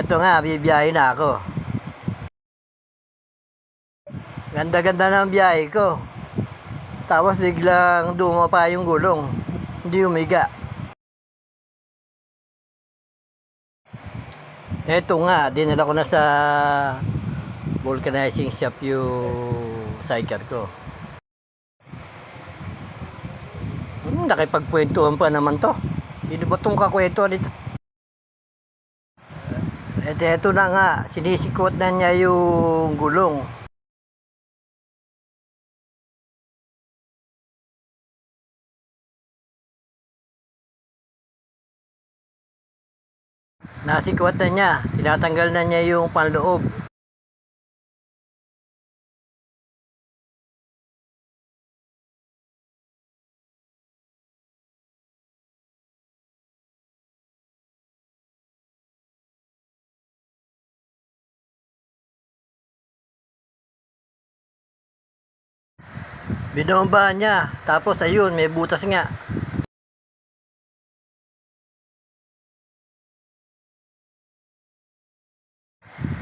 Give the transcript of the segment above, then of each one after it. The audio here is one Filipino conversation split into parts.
Eto nga, bibiyahe na ako. Ganda-ganda ng biyahe ko. Tapos biglang dumapa yung gulong. Hindi umiga. Eto nga, dinala ko na sa vulcanizing shop yung sidecar ko. Hmm, nakipagkwentuhan pa naman to. Sino ba itong kakwentuhan dito? Eto, eto na nga, sinisikot na niya yung gulong. Nasikwat na niya, tinatanggal na niya yung panloob. Binomba niya, tapos ayun, may butas nga.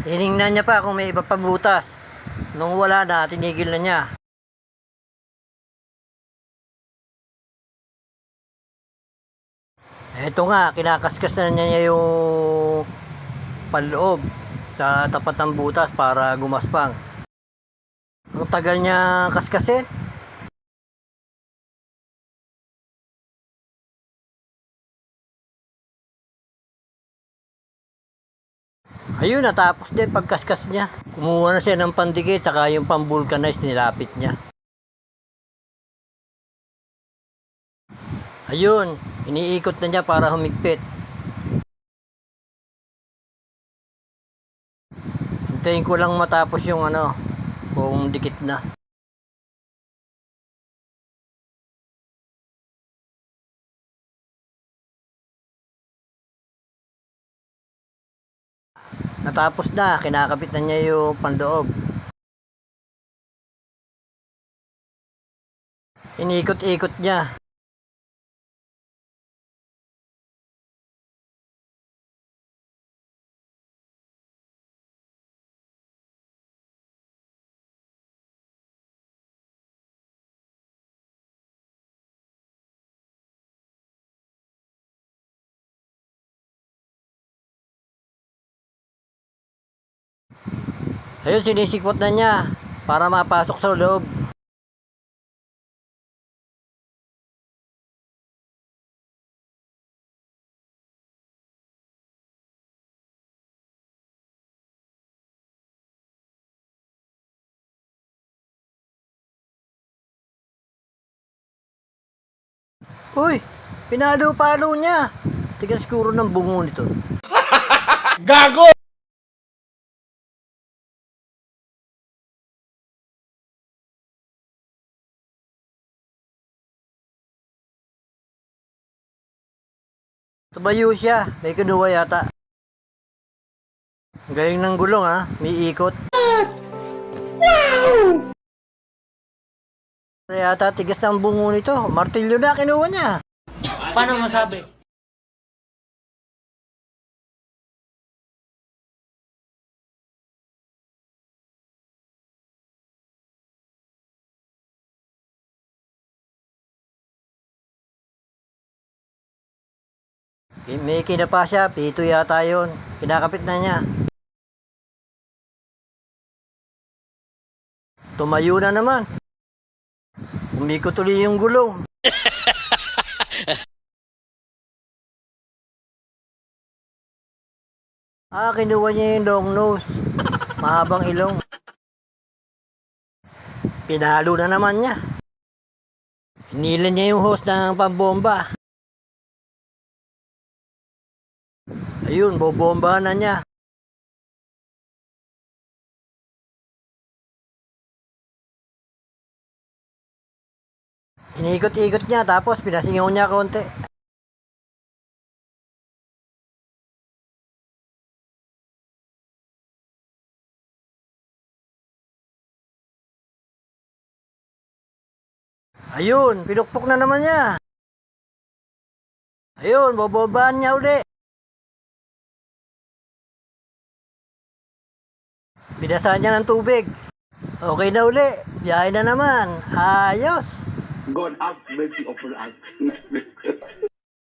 Tiningnan niya pa kung may iba pa butas. Nung wala na, tinigil na niya. Eto nga, kinakaskas na niya yung panloob sa tapat ng butas para gumaspang. Ang tagal niya kaskasin. Ayun, natapos din pagkaskas niya. Kumuha na siya ng pandikit saka yung pambulkanize nilapit niya. Ayun, iniikot na niya para humigpit. Hintayin ko lang matapos yung ano, kung dikit na. Natapos na, kinakabit na niya yung pandoob. Inikot-ikot niya. Ayun, sinisikot na niya para mapasok sa loob. Uy, pinalo-palo niya. Tigas siguro ng bungo nito. Gago! Tumayo siya. May kinuha yata. Galing ng gulong ha. May ikot. Wow! Yata tigas ng bungo nito. Martilyo na kinuha niya. Paano masabi? May kinapa siya, pito yata yun. Kinakapit na niya. Tumayo na naman. Umikot ulit yung gulong. ah, kinuha niya yung long nose. Mahabang ilong. Pinalo na naman niya. Hinilan niya yung hose ng pambomba. Ayun, bobombahan na niya. Inikot-ikot niya tapos pinasingaw niya konti. Ayun, pinukpok na naman niya. Ayun, bobombahan niya uli. Binasaan niya ng tubig. Okay na uli. Biyahe na naman. Ayos. God have mercy upon us.